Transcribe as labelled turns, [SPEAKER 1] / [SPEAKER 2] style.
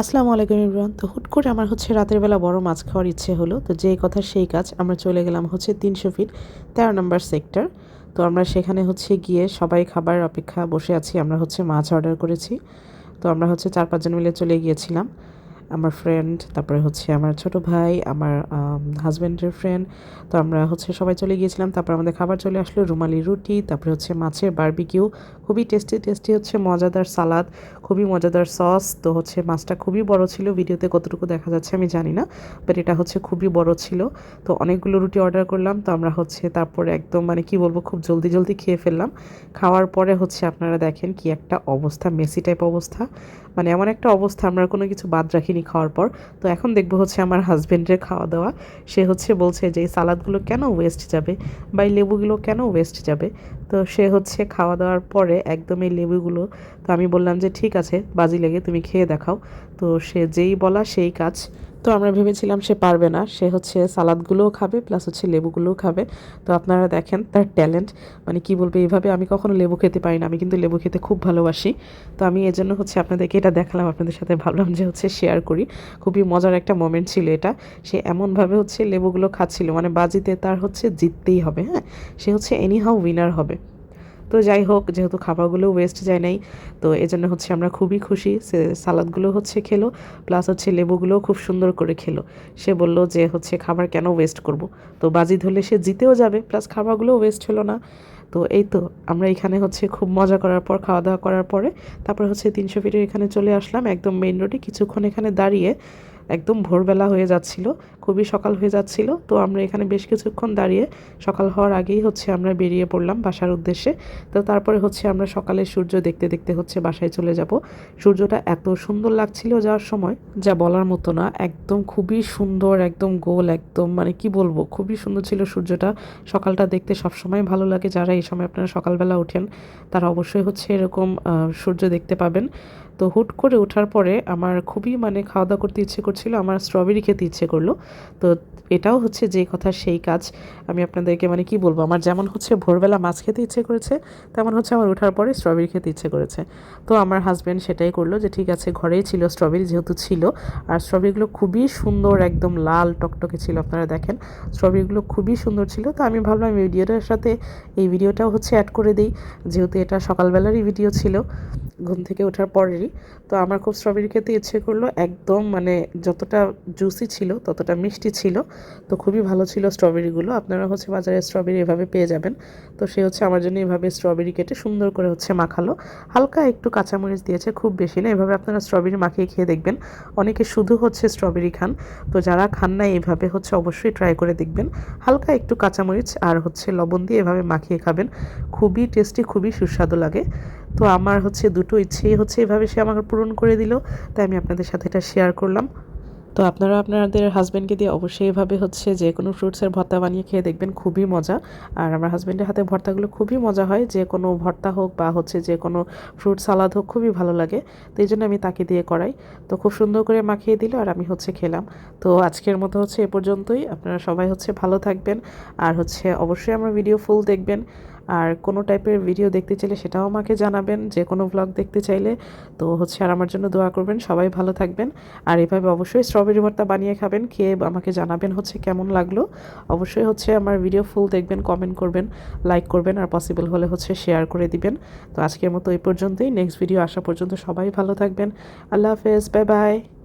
[SPEAKER 1] আসসালামু আলাইকুম ইমরান। তো হুট করে আমার হচ্ছে রাতের বেলা বড় মাছ খাওয়ার ইচ্ছে হলো। তো যে কথা সেই কাজ, আমরা চলে গেলাম হচ্ছে তিনশো ফিট, তেরো নম্বর সেক্টর। তো আমরা সেখানে হচ্ছে গিয়ে সবাই খাবার অপেক্ষা বসে আছি, আমরা হচ্ছে মাছ অর্ডার করেছি। তো আমরা হচ্ছে চার পাঁচজন মিলে চলে গিয়েছিলাম। আমার ফ্রেন্ড তারপরে হচ্ছে আমার ছোট ভাই, আমার হাজব্যান্ডের ফ্রেন্ড তো আমরা হচ্ছে সবাই চলে গিয়েছিলাম, তারপর আমাদের খাবার চলে আসলো, রুমালি রুটি, তারপরে হচ্ছে মাছের বারবিকিউ খুবই টেস্টি টেস্টি হচ্ছে মজাদার সালাদ, খুবই মজাদার সস তো হচ্ছে মাছটা খুবই বড় ছিল, ভিডিওতে কতটুকু দেখা যাচ্ছে আমি জানি না বাট এটা হচ্ছে খুবই বড় ছিল, তো অনেকগুলো রুটি অর্ডার করলাম, তো আমরা হচ্ছে তারপরে একদম মানে কি বলব, খুব জলদি জলদি খেয়ে ফেললাম, খাওয়ার পরে হচ্ছে আপনারা দেখেন কি একটা অবস্থা মেসি টাইপ অবস্থা মানে এমন একটা অবস্থা, আমরা কোনো কিছু বাদ রাখিনি খাওয়ার পর, তো এখন দেখব হচ্ছে আমার হাজব্যান্ডের খাওয়া দাওয়া সে হচ্ছে বলছে যে সালাদগুলো কেন ওয়েস্ট যাবে? বা এই লেবুগুলো কেন ওয়েস্ট যাবে? তো সে হচ্ছে খাওয়া দাওয়ার পরে একদম এই লেবুগুলো, তো আমি বললাম যে, ঠিক আছে, বাজি লেগে তুমি খেয়ে দেখাও। তো সে যেই বলা সেই কাজ তো আমরা ভেবেছিলাম সে পারবে না। সে হচ্ছে সালাদগুলোও খাবে প্লাস হচ্ছে লেবুগুলোও খাবে। তো আপনারা দেখেন তার ট্যালেন্ট মানে কি বলব এইভাবে আমি কখনো লেবু খেতে পারি না। আমি কিন্তু লেবু খেতে খুব ভালোবাসি। তো আমি এজন্য হচ্ছে আপনাদেরকে এটা দেখালাম, আপনাদের সাথে ভাবলাম যে হচ্ছে শেয়ার করি। খুবই মজার একটা মোমেন্ট ছিল এটা। সে এমনভাবে হচ্ছে লেবুগুলো খাচ্ছিল মানে বাজিতে তার হচ্ছে জিততেই হবে হ্যাঁ? সে হচ্ছে এনি হাউ উইনার হবে। তো যাই হোক, যেহেতু খাবারগুলো ওয়েস্ট যায় নাই, তো এজন্য হচ্ছে আমরা খুবই খুশি। সে সালাদগুলো হচ্ছে খেলো প্লাস হচ্ছে লেবুগুলোও খুব সুন্দর করে খেলো। সে বলল যে হচ্ছে খাবার কেন ওয়েস্ট করব? তো বাজি ধরলে সে জিতেও যাবে প্লাস খাবারগুলো ওয়েস্ট হলো না। তো এই তো, আমরা এখানে হচ্ছে খুব মজা করার পর, খাওয়া দাওয়া করার পরে, তারপর হচ্ছে তিনশো ফিটের এখানে চলে আসলাম একদম মেইন রোডে কিছুক্ষণ এখানে দাঁড়িয়ে একদম ভোরবেলা হয়ে যাচ্ছিল, খুবই সকাল হয়ে যাচ্ছিল। তো আমরা এখানে বেশ কিছুক্ষণ দাঁড়িয়ে সকাল হওয়ার আগেই হচ্ছে আমরা বেরিয়ে পড়লাম বাসার উদ্দেশ্যে। তো তারপরে হচ্ছে আমরা সকালে সূর্য দেখতে দেখতে হচ্ছে বাসায় চলে যাব। সূর্যটা এত সুন্দর লাগছিল যাওয়ার সময়, যা বলার মতো না, একদম খুবই সুন্দর, একদম গোল, একদম মানে কি বলব, খুবই সুন্দর ছিল সূর্যটা। সকালটা দেখতে সবসময় ভালো লাগে, যারা এই সময় আপনারা সকালবেলা ওঠেন, তারা অবশ্যই হচ্ছে এরকম সূর্য দেখতে পাবেন। তো হুট করে ওঠার পরে আমার খুবই মানে খাওয়া দাওয়া করতে ইচ্ছে করছিল, আমার স্ট্রবেরি খেতে ইচ্ছে করল। তো এটাও হচ্ছে যে কথা, সেই কাজ। আমি আপনাদেরকে মানে কি বলব, আমার যেমন হচ্ছে ভোরবেলা মাছ খেতে ইচ্ছে করেছে, তেমন হচ্ছে আমার ওঠার পরে স্ট্রবেরি খেতে ইচ্ছে করেছে। তো আমার হাজব্যান্ড সেটাই করল যে, ঠিক আছে, ঘরেই ছিল স্ট্রবেরি যেহেতু ছিল। আর স্ট্রবেরিগুলো খুবই সুন্দর, একদম লাল টকটকে ছিল, আপনারা দেখেন। স্ট্রবেরিগুলো খুবই সুন্দর ছিল। তো আমি ভাবলাম ভিডিওটার সাথে এই ভিডিওটাও হচ্ছে অ্যাড করে দিই, যেহেতু এটা সকালবেলারই ভিডিও ছিল। ঘুম থেকে ওঠার পরেরই। তো আমার খুব স্ট্রবেরি খেতে ইচ্ছে করল, একদম মানে যতটা জুসি ছিল, ততটা মিষ্টি ছিল। তো খুবই ভালো ছিল স্ট্রবেরিগুলো। আপনারা হচ্ছে বাজারে স্ট্রবেরি এভাবে পেয়ে যাবেন। তো সে হচ্ছে আমার জন্য এভাবে স্ট্রবেরি কেটে সুন্দর করে হচ্ছে মাখালো। হালকা একটু কাঁচামরিচ দিয়েছে, খুব বেশি না, এভাবে আপনারা স্ট্রবেরি মাখিয়ে খেয়ে দেখবেন। অনেকে শুধু হচ্ছে স্ট্রবেরি খান। তো যারা খান না এইভাবে হচ্ছে অবশ্যই ট্রাই করে দেখবেন। হালকা একটু কাঁচামরিচ আর হচ্ছে লবণ দিয়ে এভাবে মাখিয়ে খাবেন। খুবই টেস্টি খুবই সুস্বাদু লাগে। তো আমার হচ্ছে দুটো ইচ্ছেই হচ্ছে এভাবে সে আমাকে পূরণ করে দিল, তাই আমি আপনাদের সাথে এটা শেয়ার করলাম। তো আপনারা আপনাদের হাজব্যান্ডকে দিয়ে অবশ্যই এভাবে হচ্ছে যে কোনো ফ্রুটসের ভর্তা বানিয়ে খেয়ে দেখবেন, খুবই মজা। আর আমার হাজব্যান্ডের হাতে ভর্তাগুলো খুবই মজা হয়, যে কোনো ভর্তা হোক বা হচ্ছে যে কোনো ফ্রুট সালাদ হোক, খুবই ভালো লাগে। তো এই জন্য আমি তাকে দিয়ে করাই। তো খুব সুন্দর করে মাখিয়ে দিল আর আমি হচ্ছে খেলাম। তো আজকের মতো হচ্ছে এ পর্যন্তই। আপনারা সবাই হচ্ছে ভালো থাকবেন। আর হচ্ছে অবশ্যই আমার ভিডিও ফুল দেখবেন। আর কোনো টাইপের ভিডিও দেখতে চাইলে সেটাও আমাকে জানাবেন যে কোনো ব্লগ দেখতে চাইলে। তো হচ্ছে আর আমার জন্য দোয়া করবেন, সবাই ভালো থাকবেন। আর এভাবে অবশ্যই স্ট্রবেরি ভর্তা বানিয়ে খাবেন, খেয়ে আমাকে জানাবেন হচ্ছে কেমন লাগল। অবশ্যই হচ্ছে আমার ভিডিও ফুল দেখবেন কমেন্ট করবেন লাইক করবেন, আর পসিবল হলে হচ্ছে শেয়ার করে দিবেন। তো আজকের মতো এই পর্যন্তই নেক্সট ভিডিও আসা পর্যন্ত সবাই ভালো থাকবেন। আল্লাহ হাফেজ বাই বাই